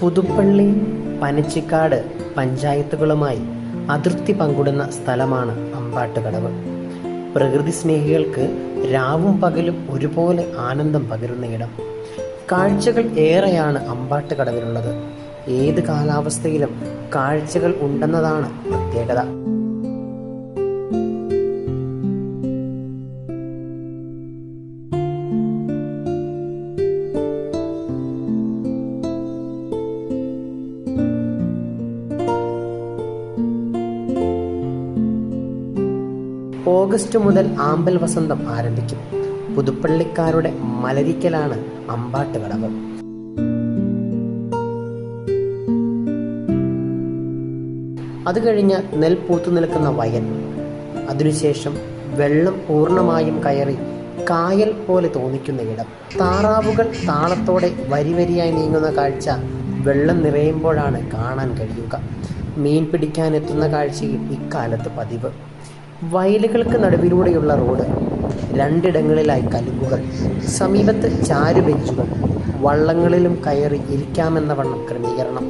പുതുപ്പള്ളി പനച്ചിക്കാട് പഞ്ചായത്തുകളുമായി അതിർത്തി പങ്കിടുന്ന സ്ഥലമാണ് അമ്പാട്ടുകടവ്. പ്രകൃതി സ്നേഹികൾക്ക് രാവും പകലും ഒരുപോലെ ആനന്ദം പകരുന്ന ഇടം. കാഴ്ചകൾ ഏറെയാണ് അമ്പാട്ടുകടവിലുള്ളത്. ഏത് കാലാവസ്ഥയിലും കാഴ്ചകൾ ഉണ്ടെന്നതാണ് പ്രത്യേകത. ഓഗസ്റ്റ് മുതൽ ആമ്പൽ വസന്തം ആരംഭിക്കും. പുതുപ്പള്ളിക്കാരുടെ മലരിക്കലാണ് അമ്പാട്ട് കടവ്. അത് കഴിഞ്ഞ് നെൽ പൂത്തു നിൽക്കുന്ന വയൽ. അതിനുശേഷം വെള്ളം പൂർണമായും കയറി കായൽ പോലെ തോന്നിക്കുന്ന ഇടം. താറാവുകൾ താളത്തോടെ വരിവരിയായി നീങ്ങുന്ന കാഴ്ച വെള്ളം നിറയുമ്പോഴാണ് കാണാൻ കഴിയുക. മീൻ പിടിക്കാൻ എത്തുന്ന കാഴ്ചയിൽ ഇക്കാലത്ത് പതിവ്. വയലുകൾക്ക് നടുവിലൂടെയുള്ള റോഡ്. രണ്ടിടങ്ങളിലായി കലുകുകൾ സമീപത്ത് ചാരുബെഞ്ചുകൾ വള്ളങ്ങളിലും കയറി ഇരിക്കാമെന്ന വണ്ണം ക്രമീകരണം.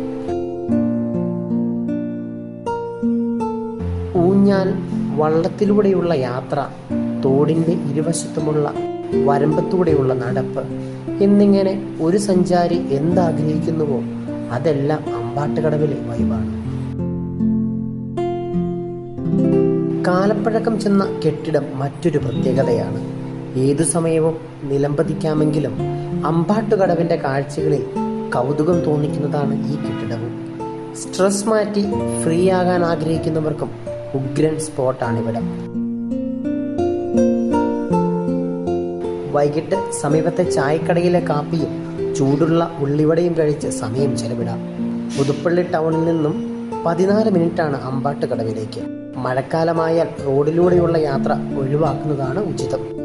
ഊഞ്ഞാൽ വള്ളത്തിലൂടെയുള്ള യാത്ര തോടിന്റെ ഇരുവശത്തുമുള്ള വരമ്പത്തൂടെയുള്ള നടപ്പ് എന്നിങ്ങനെ ഒരു സഞ്ചാരി എന്താഗ്രഹിക്കുന്നുവോ? അതെല്ലാം അമ്പാട്ടുകടവിലെ വൈബാണ് കാലപ്പഴക്കം ചെന്ന കെട്ടിടം മറ്റൊരു പ്രത്യേകതയാണ്. ഏതു സമയവും നിലംപതിക്കാമെങ്കിലും അമ്പാട്ടുകടവിന്റെ കാഴ്ചകളിൽ കൗതുകം തോന്നിക്കുന്നതാണ് ഈ കെട്ടിടവും. സ്ട്രെസ് മാറ്റി ഫ്രീ ആകാൻ ആഗ്രഹിക്കുന്നവർക്കും ഉഗ്രൻ സ്പോട്ടാണിവിടം. വൈകിട്ട് സമീപത്തെ ചായക്കടയിലെ കാപ്പിയും ചൂടുള്ള ഉള്ളിവടയും കഴിച്ച് സമയം ചെലവിടാം. പുതുപ്പള്ളി ടൗണിൽ നിന്നും പതിനാല് മിനിറ്റാണ് അമ്പാട്ടുകടവിലേക്ക്. മഴക്കാലമായാൽ റോഡിലൂടെയുള്ള യാത്ര ഒഴിവാക്കുന്നതാണ് ഉചിതം.